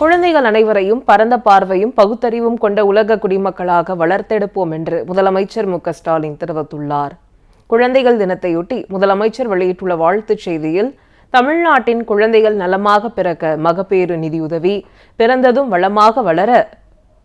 குழந்தைகள் அனைவரையும் பரந்த பார்வையும் பகுத்தறிவும் கொண்ட உலக குடிமக்களாக வளர்த்தெடுப்போம் என்று முதலமைச்சர் மு ஸ்டாலின் தெரிவித்துள்ளார். குழந்தைகள் தினத்தையொட்டி முதலமைச்சர் வெளியிட்டுள்ள வாழ்த்துச் செய்தியில் தமிழ்நாட்டின் குழந்தைகள் நலமாக பிறக்க மகப்பேறு நிதியுதவி பிறந்ததும் வளமாக வளர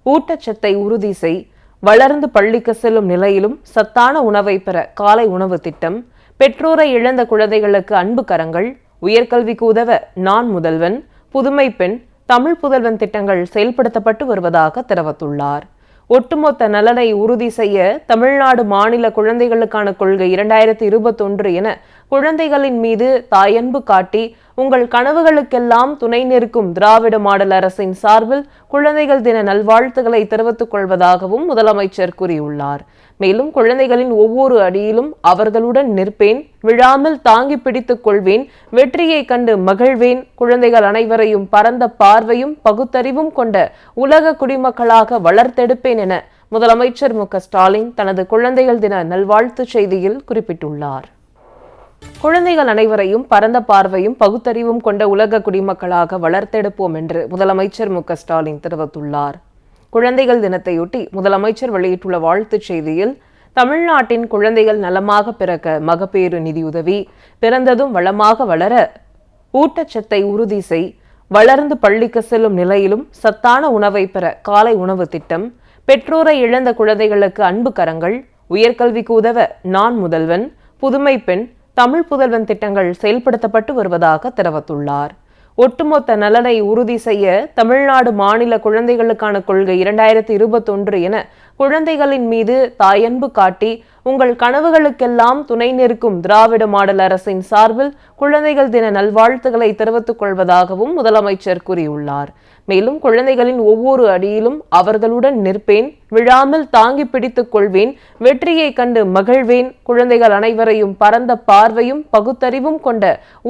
ஊட்டச்சத்தை உறுதி செய் வளர்ந்து பள்ளிக்கு செல்லும் நிலையிலும் சத்தான உணவை பெற காலை உணவு திட்டம் பெற்றோரை இழந்த குழந்தைகளுக்கு அன்பு கரங்கள் உயர்கல்விக்கு உதவ நான் முதல்வன் புதுமை பெண் தமிழ் புதல்வன் திட்டங்கள் செயல்படுத்தப்பட்டு வருவதாக தெரிவித்துள்ளார். ஒட்டுமொத்த நலனை உறுதி செய்ய தமிழ்நாடு மாநில குழந்தைகளுக்கான கொள்கை இரண்டாயிரத்தி இருபத்தொன்று என குழந்தைகளின் மீது தாயன்பு காட்டி உங்கள் கனவுகளுக்கெல்லாம் துணை நிற்கும் திராவிட மாடல் அரசின் சார்பில் குழந்தைகள் தின நல்வாழ்த்துக்களை தெரிவித்துக் கொள்வதாகவும் முதலமைச்சர் கூறியுள்ளார். மேலும் குழந்தைகளின் ஒவ்வொரு அடியிலும் அவர்களுடன் நிற்பேன் விழாமல் தாங்கி பிடித்துக் கொள்வேன் வெற்றியை கண்டு மகிழ்வேன் குழந்தைகள் அனைவரையும் பரந்த பார்வையும் பகுத்தறிவும் கொண்ட உலக குடிமக்களாக வளர்த்தெடுப்பேன் என முதலமைச்சர் மு ஸ்டாலின் தனது குழந்தைகள் தின நல்வாழ்த்துச் செய்தியில் குறிப்பிட்டுள்ளார். குழந்தைகள் அனைவரையும் பரந்த பார்வையும் பகுத்தறிவும் கொண்ட உலக குடிமக்களாக வளர்த்தெடுப்போம் என்று முதலமைச்சர் மு ஸ்டாலின் தெரிவித்துள்ளார். குழந்தைகள் தினத்தையொட்டி முதலமைச்சர் வெளியிட்டுள்ள வாழ்த்துச் செய்தியில் தமிழ்நாட்டின் குழந்தைகள் நலமாக பிறக்க மகப்பேறு நிதியுதவி பிறந்ததும் வளமாக வளர ஊட்டச்சத்தை உறுதி செய் வளர்ந்து பள்ளிக்கு செல்லும் நிலையிலும் சத்தான உணவை பெற காலை உணவு திட்டம் பெற்றோரை இழந்த குழந்தைகளுக்கு அன்பு கரங்கள் உயர்கல்விக்கு உதவ நான் முதல்வன் புதுமை பெண் தமிழ் புதல்வன் திட்டங்கள் செயல்படுத்தப்பட்டு வருவதாக தெரிவித்துள்ளார். ஒட்டுமொத்த நலனை உறுதி செய்ய தமிழ்நாடு மாநில குழந்தைகளுக்கான கொள்கை இரண்டாயிரத்தி இருபத்தொன்று என குழந்தைகளின் மீது தாயன்பு காட்டி உங்கள் கனவுகளுக்கெல்லாம் துணை நிற்கும் திராவிட மாடல் அரசின் சார்பில் குழந்தைகள் தின நல்வாழ்த்துக்களை தெரிவித்துக் கொள்வதாகவும் முதலமைச்சர் கூறியுள்ளார். மேலும் குழந்தைகளின் ஒவ்வொரு அடியிலும் அவர்களுடன் நிற்பேன் விழாமல் தாங்கி பிடித்துக் கொள்வேன் வெற்றியை கண்டு மகிழ்வேன் குழந்தைகள் அனைவரையும் பரந்த பார்வையும் பகுத்தறிவும் கொண்ட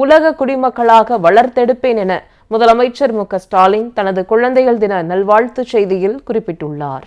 உலக குடிமக்களாக வளர்த்தெடுப்பேன் என முதலமைச்சர் மு க ஸ்டாலின் தனது குழந்தைகள் தின நல்வாழ்த்துச் செய்தியில் குறிப்பிட்டுள்ளார்.